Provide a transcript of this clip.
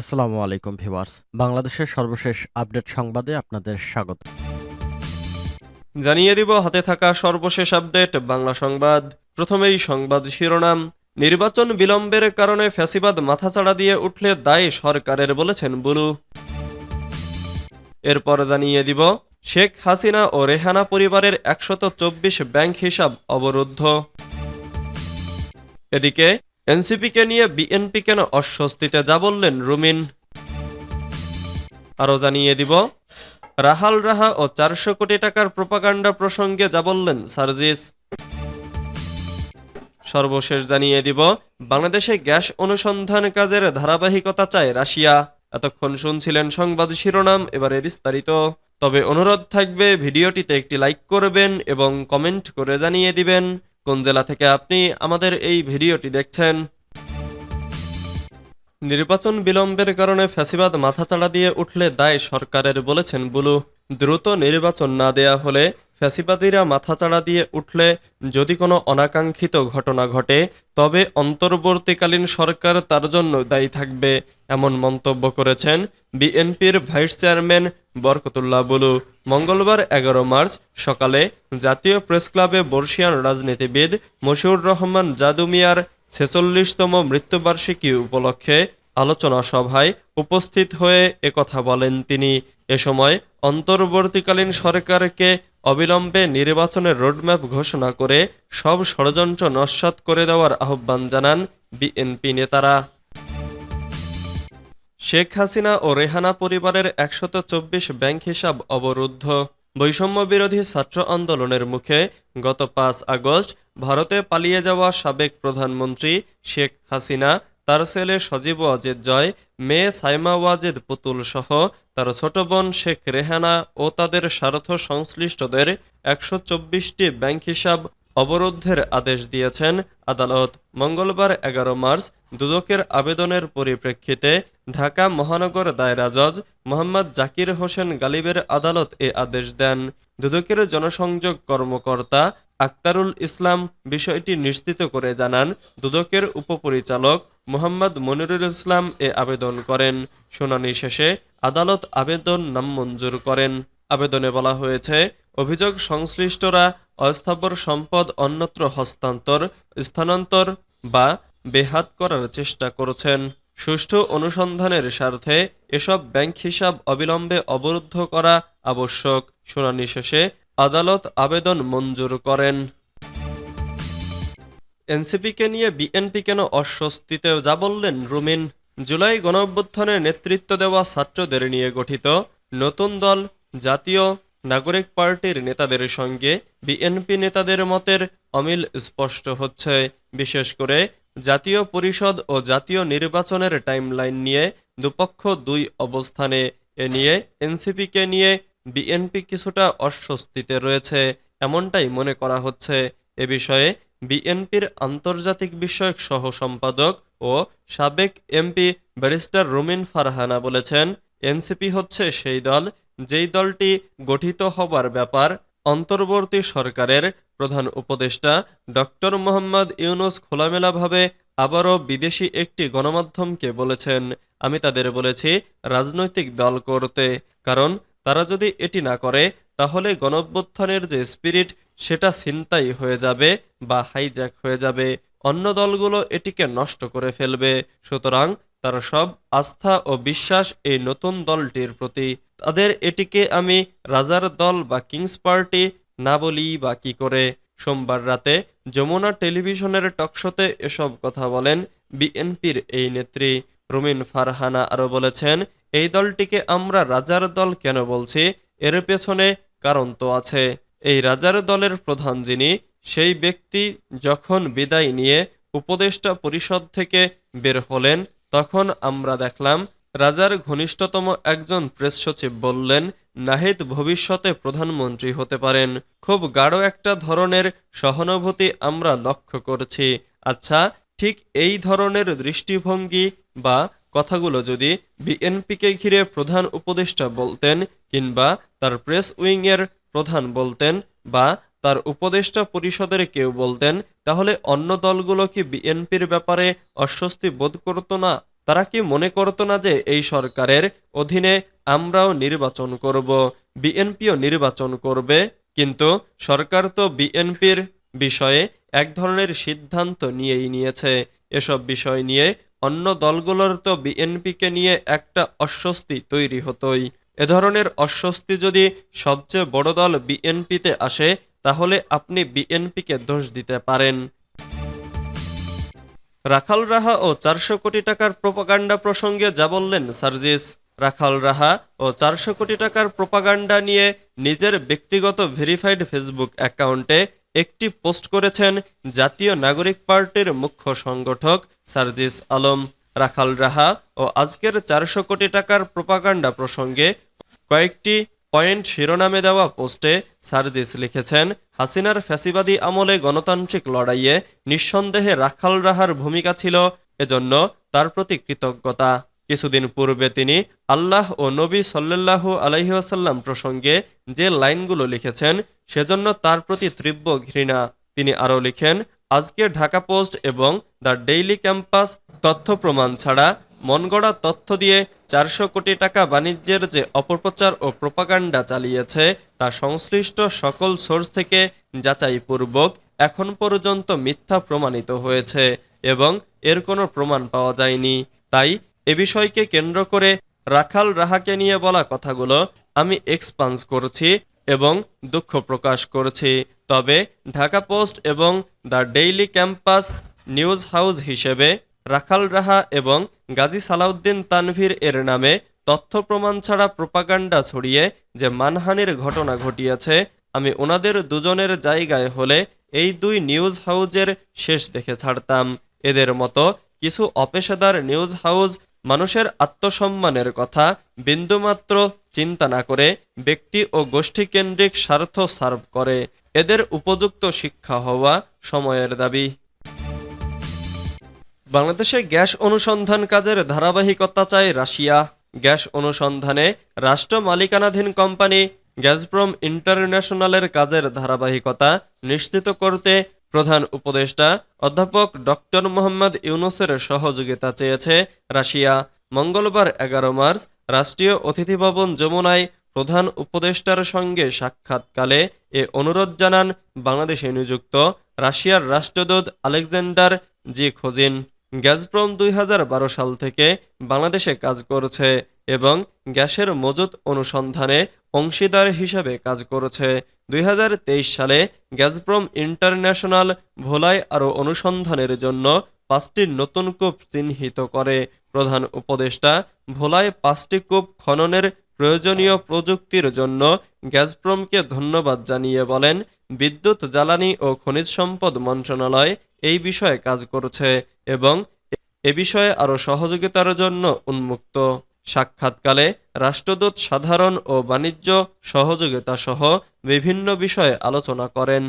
আসসালামু আলাইকুম, ভিউয়ার্স। বাংলাদেশের সর্বশেষ আপডেট সংবাদে আপনাদের স্বাগত। জানিয়ে দিব, হাতে থাকা সর্বশেষ আপডেট, বাংলা সংবাদ। প্রথমেই সংবাদ শিরোনাম। নির্বাচন বিলম্বের কারণে ফ্যাসিবাদ মাথাচাড়া দিয়ে উঠলে দায় সরকারের বলেছেন বুলু। এরপর জানিয়ে দিব, শেখ হাসিনা ও রেহানা পরিবারের একশত চব্বিশ ব্যাংক হিসাব অবরুদ্ধ। এদিকে এনসিপিকে নিয়ে বিএনপি কেন অস্বস্তিতে? যা বললেন রুমিন। আরও জানিয়ে দিব, রাহাল রাহা ও চারশো কোটি টাকার প্রপাগান্ডা প্রসঙ্গে যা বললেন সার্জিস। সর্বশেষ জানিয়ে দিব, বাংলাদেশে গ্যাস অনুসন্ধান কাজের ধারাবাহিকতা চায় রাশিয়া। এতক্ষণ শুনছিলেন সংবাদ শিরোনাম, এবারে বিস্তারিত। তবে অনুরোধ থাকবে, ভিডিওটিতে একটি লাইক করবেন এবং কমেন্ট করে জানিয়ে দিবেন। কোন জেলা থেকে আপনি আমাদের এই ভিডিওটি দেখছেন? নির্বাচন বিলম্বের কারণে ফ্যাসিবাদ মাথাচাড়া দিয়ে উঠলে দায় সরকারের বলেছেন বুলু। দ্রুত নির্বাচন না দেয়া হলে ফ্যাসিবাদীরা মাথাচাড়া দিয়ে উঠলে যদি কোনো অনাকাঙ্ক্ষিত ঘটনা ঘটে, তবে অন্তর্বর্তীকালীন সরকার তার জন্য দায়ী থাকবে, এমন মন্তব্য করেছেন বিএনপির ভাইস চেয়ারম্যান বরকতুল্লাহ বুলু। মঙ্গলবার এগারো মার্চ সকালে জাতীয় প্রেস ক্লাবে বর্ষিয়ান রাজনীতিবিদ মশিউর রহমান জাদু মিয়ার ছেচল্লিশতম মৃত্যুবার্ষিকী উপলক্ষে আলোচনা সভায় উপস্থিত হয়ে একথা বলেন তিনি। এ সময় অন্তর্বর্তীকালীন সরকারকে অবিলম্বে নির্বাচনের রোডম্যাপ ঘোষণা করে সব ষড়যন্ত্র নস্যাৎ করে দেওয়ার আহ্বান জানান বিএনপি নেতারা। শেখ হাসিনা ও রেহানা পরিবারের একশত চব্বিশ ব্যাংক হিসাব অবরুদ্ধ। বৈষম্য বিরোধী ছাত্র আন্দোলনের মুখে গত পাঁচ আগস্ট ভারতে পালিয়ে যাওয়া সাবেক প্রধানমন্ত্রী শেখ হাসিনা, তার ছেলে সজীব ওয়াজেদ জয়, মেয়ে সাইমা ওয়াজেদ পুতুল সহ তার ছোট বোন শেখ রেহানা ও তাদের স্বার্থ সংশ্লিষ্টদের একশো ব্যাংক হিসাব অবরোধের আদেশ দিয়েছেন আদালত মঙ্গলবার এগারো মার্চ দুদকের আবেদনের পরিপ্রেক্ষিতে ঢাকা মহানগর দায়রা জজ মোহাম্মদ জাকির হোসেন গালিবের আদালত এ আদেশ দেন। দুদকের জনসংযোগ কর্মকর্তা আক্তারুল ইসলাম বিষয়টি নিশ্চিত করে জানান, দুদকের উপপরিচালক মোহাম্মদ মনিরুল ইসলাম এ আবেদন করেন। শুনানি শেষে আদালত আবেদন নামঞ্জুর করেন। আবেদনে বলা হয়েছে, অভিযোগ সংশ্লিষ্টরা অস্থাবর সম্পদ অন্যত্র হস্তান্তর, স্থানান্তর বা বেহাত করার চেষ্টা করছেন। সুষ্ঠু অনুসন্ধানের স্বার্থে এসব ব্যাংক হিসাব অবিলম্বে অবরুদ্ধ করা আবশ্যক, শুনানি শেষে আদালত আবেদন মঞ্জুর করেন। এনসিপিকে নিয়ে বিএনপি কেন অস্বস্তিতে যা বললেন রুমিন? জুলাই গণঅভ্যুত্থানে নেতৃত্ব দেওয়া ছাত্রদের নিয়ে গঠিত নতুন দল জাতীয় নাগরিক পার্টির নেতাদের সঙ্গে বিএনপি নেতাদের মতের অমিল স্পষ্ট হচ্ছে। বিশেষ করে জাতীয় পরিষদ ও জাতীয় নির্বাচনের টাইমলাইন নিয়ে দুপক্ষ দুই অবস্থানে। এ নিয়ে এনসিপিকে নিয়ে বিএনপি কিছুটা অস্বস্তিতে রয়েছে, এমনটাই মনে করা হচ্ছে। এ বিষয়ে বিএনপির আন্তর্জাতিক বিষয়ক সহ সম্পাদক ও সাবেক এমপি ব্যারিস্টার রুমিন ফারহানা বলেছেন, এনসিপি হচ্ছে সেই দল যেই দলটি গঠিত হবার ব্যাপার, অন্তর্বর্তী সরকারের প্রধান উপদেষ্টা ডক্টর মোহাম্মদ ইউনুস খোলামেলাভাবে আবারও বিদেশি একটি গণমাধ্যমকে বলেছেন, আমি তাদের বলেছি, রাজনৈতিক দল করতে। কারণ তারা যদি এটি না করে, তাহলে গণঅভ্যুত্থানের যে স্পিরিট, সেটা ছিনতাই হয়ে যাবে বা হাইজ্যাক হয়ে যাবে। অন্য দলগুলো এটিকে নষ্ট করে ফেলবে। সুতরাং তার সব আস্থা ও বিশ্বাস এই নতুন দলটির প্রতি তাদের এটিকে আমি রাজার দল বা কিংস পার্টি না বলি বা কি করে? সোমবার রাতে যমুনা টেলিভিশনের টকশোতে এসব কথা বলেন বিএনপির এই নেত্রী। রুমিন ফারহানা আরও বলেছেন, এই দলটিকে আমরা রাজার দল কেন বলছি? এর পেছনে কারণ তো আছে। এই রাজার দলের প্রধান যিনি, সেই ব্যক্তি যখন বিদায় নিয়ে উপদেষ্টা পরিষদ থেকে বের হলেন, তখন আমরা দেখলাম রাজার ঘনিষ্ঠতম একজন প্রেস সচিব বললেন, নাহিদ ভবিষ্যতে প্রধানমন্ত্রী হতে পারেন। খুব গাঢ় একটা ধরনের সহানুভূতি আমরা লক্ষ্য করছি। আচ্ছা ঠিক এই ধরনের দৃষ্টিভঙ্গি বা কথাগুলো যদি বিএনপিকে ঘিরে প্রধান উপদেষ্টা বলতেন কিংবা তার প্রেস উইংয়ের প্রধান বলতেন বা তার উপদেষ্টা পরিষদের কেউ বলতেন, তাহলে অন্য দলগুলো কি বিএনপির ব্যাপারে অস্বস্তি বোধ করতো না? তারা কি মনে করতো না যে এই সরকারের অধীনে আমরাও নির্বাচন করব, বিএনপিও নির্বাচন করবে? কিন্তু সরকার তো বিএনপির বিষয়ে এক ধরনের সিদ্ধান্ত নিয়েই নিয়েছে। এসব বিষয় নিয়ে অন্য দলগুলোর তো বিএনপিকে নিয়ে একটা অস্বস্তি তৈরি হতোই। এ ধরনের অস্বস্তি যদি সবচেয়ে বড় দল বিএনপিতে আসে, তাহলে আপনি বিএনপিকে দোষ দিতে পারেন। রাখাল রাহা ও চারশো কোটি টাকার প্রোপাগান্ডা প্রসঙ্গে যা বললেন সার্জিস। রাখাল রাহা ও চারশো কোটি টাকার প্রোপাগান্ডা নিয়ে নিজের ব্যক্তিগত ভেরিফাইড ফেসবুক অ্যাকাউন্টে একটি পোস্ট করেছেন জাতীয় নাগরিক পার্টির মুখ্য সংগঠক সার্জিস আলম। রাখাল রাহা ও আজকের চারশো কোটি টাকার প্রোপাগান্ডা প্রসঙ্গে কয়েকটি পয়েন্ট শিরোনামে দেওয়া পোস্টে সার্জিস লিখেছেন, হাসিনার ফ্যাসিবাদী আমলে গণতান্ত্রিক লড়াইয়ে নিঃসন্দেহে রাখাল রাহার ভূমিকা ছিল এজন্য তার প্রতি কৃতজ্ঞতা। কিছুদিন পূর্বে তিনি আল্লাহ ও নবী সাল্লাল্লাহু আলহিহাসাল্লাম প্রসঙ্গে যে লাইনগুলো লিখেছেন, সেজন্য তার প্রতি তীব্র ঘৃণা। তিনি আরও লিখেন, আজকে ঢাকা পোস্ট এবং দ্য ডেইলি ক্যাম্পাস তথ্য প্রমাণ ছাড়া মনগড়া তথ্য দিয়ে চারশো কোটি টাকা বাণিজ্যের যে অপপ্রচার ও প্রপাগান্ডা চালিয়েছে, তা সংশ্লিষ্ট সকল সোর্স থেকে যাচাইপূর্বক এখন পর্যন্ত মিথ্যা প্রমাণিত হয়েছে এবং এর কোনো প্রমাণ পাওয়া যায়নি। তাই এ বিষয়কে কেন্দ্র করে রাখাল রাহাকে নিয়ে বলা কথাগুলো আমি এক্সপান্স করছি এবং দুঃখ প্রকাশ করছি। তবে ঢাকা পোস্ট এবং the Daily Campus news house হিসেবে রাখাল রাহা এবং গাজী সালাউদ্দিন তানভীর এর নামে তথ্য প্রমাণ ছাড়া প্রপাগান্ডা ছড়িয়ে যে মানহানির ঘটনা ঘটিয়েছে, আমি ওনাদের দুজনের জায়গায় হলে এই দুই নিউজ হাউজের শেষ দেখে ছাড়তাম। এদের মতো কিছু অপেশাদার নিউজ হাউস মানুষের আত্মসম্মানের কথা বিন্দুমাত্র চিন্তা না করে ব্যক্তি ও গোষ্ঠীকেন্দ্রিক স্বার্থ সার্ভ করে। এদের উপযুক্ত শিক্ষা হওয়া সময়ের দাবি। বাংলাদেশে গ্যাস অনুসন্ধান কাজের ধারাবাহিকতা চায় রাশিয়া। গ্যাস অনুসন্ধানে রাষ্ট্র মালিকানাধীন কোম্পানি গ্যাসপ্রম ইন্টারন্যাশনালের কাজের ধারাবাহিকতা নিশ্চিত করতে প্রধান উপদেষ্টা অধ্যাপক ডক্টর মোহাম্মদ ইউনুসের সহযোগিতা চেয়েছে রাশিয়া। মঙ্গলবার এগারো মার্চ রাষ্ট্রীয় অতিথি ভবন যমুনায় প্রধান উপদেষ্টার সঙ্গে সাক্ষাৎকালে এ অনুরোধ জানান বাংলাদেশে নিযুক্ত রাশিয়ার রাষ্ট্রদূত আলেকজান্ডার জি খোজিন গ্যাসপ্রম দুই হাজার বারো সাল থেকে বাংলাদেশে কাজ করছে এবং গ্যাসের মজুত অনুসন্ধানে অংশীদার হিসাবে কাজ করেছে। দুই হাজার তেইশ সালে গ্যাসপ্রম ইন্টারন্যাশনাল ভোলায় আরও অনুসন্ধানের জন্য পাঁচটি নতুন কূপ চিহ্নিত করে। প্রধান উপদেষ্টা, ভোলায় পাঁচটি কূপ খননের প্রয়োজনীয় প্রযুক্তির জন্য গ্যাসপ্রমকে ধন্যবাদ জানিয়ে বলেন, বিদ্যুৎ, জ্বালানি ও খনিজ সম্পদ মন্ত্রণালয় এই বিষয়ে কাজ করছে এবং এ বিষয়ে আরও সহযোগিতার জন্য উন্মুক্ত। সাক্ষাৎকালে রাষ্ট্রদূত সাধারণ ও বাণিজ্য সহযোগিতা সহ বিভিন্ন বিষয়ে আলোচনা করেন।